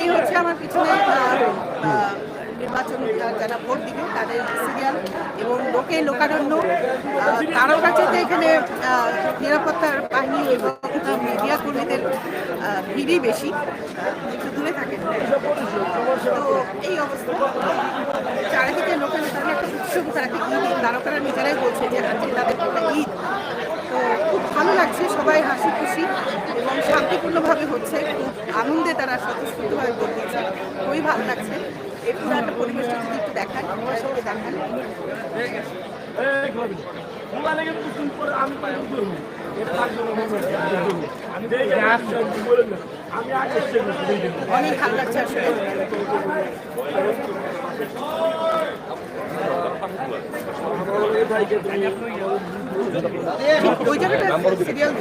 এই হচ্ছে আমার পিছনে নির্বাচন যারা ভোট দিবে তাদের সিরিয়াল এবং লোকে লোকারণ্য। কারোর কাছে তো এখানে নিরাপত্তার বাহিনী এবং মিডিয়া কর্মীদের ভিড়ই বেশি। একটু দূরে থাকেন। তো এই অবস্থা। চারিদিকে লোকের তারা একটা উৎসব তারা একটা ঈদ, তারকারা নিজেরাই বলছে যে আজকে তাদের একটা ঈদ। তো খুব ভালো লাগছে, সবাই হাসি খুশি। শান্তিপূর্ণভাবে হচ্ছে খুব আনন্দে তারা স্বতঃস্ফূর্তভাবে ভোট দিচ্ছে। খুবই ভালো লাগছে। পুরো একটা পরিবেশটা যদি একটু দেখান দেখান। অনেক ভালো লাগছে আসলে। ওই জায়গাটা সিরিয়াল